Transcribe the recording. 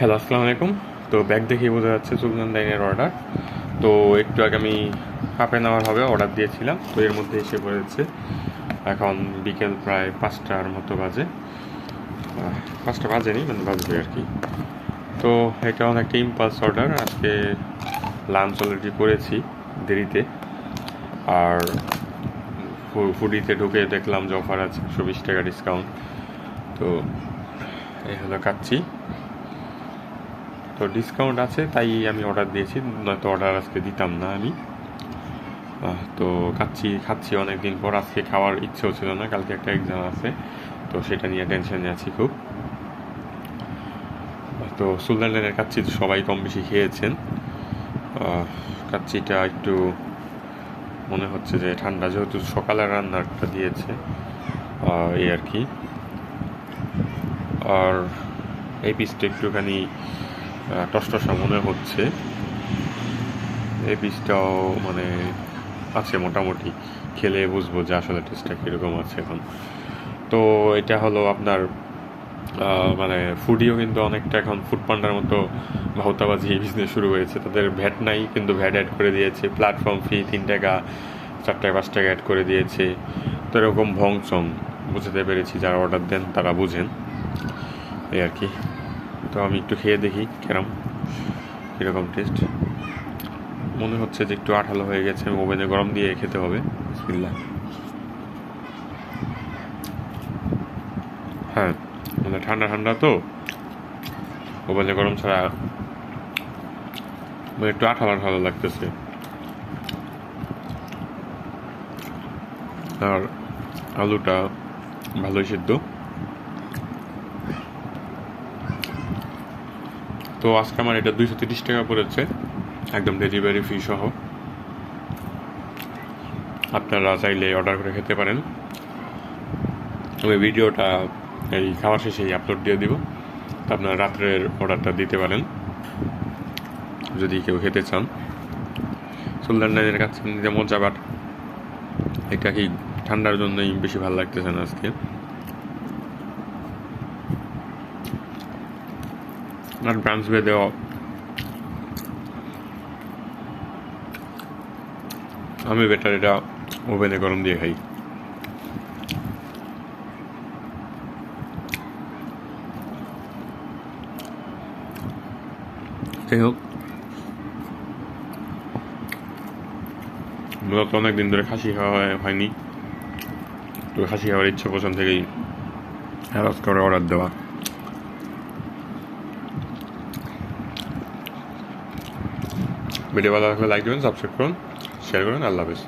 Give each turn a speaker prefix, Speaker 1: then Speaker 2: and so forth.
Speaker 1: Hello, আসসালামু আলাইকুম। তো ব্যাগ দেখেই বোঝা যাচ্ছে সুলতান লাইনের অর্ডার তো একটু আগে আমি হাফ অ্যান আওয়ার হবে অর্ডার দিয়েছিলাম, তো এর মধ্যে এসে পড়েছে। এখন বিকেল প্রায় পাঁচটার মতো বাজে। পাঁচটা বাজেনি মানে বাজবে আর কি। তো এটা অনেকটা ইম্পালস অর্ডার আজকে লাঞ্চ অলরেডি করেছি দেরিতে। আর ফুডিতে ঢুকে দেখলাম যে অফার আছে একশো বিশ টাকা ডিসকাউন্ট তো এই হলো কাচ্ছি তো ডিসকাউন্ট আছে, তাই আমি অর্ডার দিয়েছি, নয়তো অর্ডার আজকে দিতাম না আমি। তো খাচ্ছি খাচ্ছি অনেক দিন পর, আজকে খাওয়ার ইচ্ছেও ছিল না, কালকে একটা এক্সাম আছে, তো সেটা নিয়ে টেনশনে আছি খুব। তো সুলতানের কাচ্ছি সবাই কম বেশি খেয়েছেন। কাচ্ছিটা একটু মনে হচ্ছে যে ঠান্ডা, যেহেতু সকালে রান্নাটা দিয়েছে এই আর কি। আর এই পিসটা একটুখানি টসটসা মনে হচ্ছে। এই পিসটাও মানে আছে মোটামুটি। খেলে বুঝব যে আসলে টেস্টটা কীরকম আছে এখন। তো এটা হলো আপনার মানে ফুডিও কিন্তু অনেকটা এখন ফুড পান্ডার মতো ভাউতাবাজি বিজনেস শুরু হয়েছে। তাদের ভ্যাট নাই, কিন্তু ভ্যাট অ্যাড করে দিয়েছে। প্ল্যাটফর্ম ফি তিন টাকা, চার টাকা, পাঁচ টাকা অ্যাড করে দিয়েছে। তো এরকম ভং চং, বুঝতে পেরেছি, যারা অর্ডার দেন তারা বুঝেন। এই আর কি। তো আমি একটু খেয়ে দেখি কেরম, কীরকম টেস্ট মনে হচ্ছে যে একটু আঠালো হয়ে গেছে ওভেনে গরম দিয়ে খেতে হবে। বিসমিল্লাহ। হ্যাঁ মানে ঠান্ডা ঠান্ডা তো। ওভেনে গরম ছাড়া মানে একটু আঠালো আঠালো লাগতেছে। আর আলুটা ভালোই সিদ্ধ। তো আজকে আমার এটা দুইশো তিরিশ টাকা পড়েছে। একদম ডেলিভারি ফি সহ। আপনারা চাইলে অর্ডার করে খেতে পারেন। আমি ভিডিওটা এই খাওয়া শেষেই আপলোড দিয়ে দিব। তো আপনারা রাত্রের অর্ডারটা দিতে পারেন। যদি কেউ খেতে চান। সুলতান ডাইনের কাছে নিতে মজা বাট এটা কি ঠান্ডার জন্যই বেশি ভালো লাগতেছে না আজকে? আর ব্রাঞ্চ বেঁধেও আমি বেটার এটা ওভেনে গরম দিয়ে খাই। যাই হোক। মূলত অনেক দিন ধরে খাসি খাওয়া হয়- হয়নি। তো খাসি খাওয়ার ইচ্ছে পছন্দ থেকেই হ্যারাস করে অর্ডার দেওয়া। ভিডিও ভালো লাগলে লাইক দেবেন সাবস্ক্রাইব করুন শেয়ার করুন আল্লাহ হাফেজ।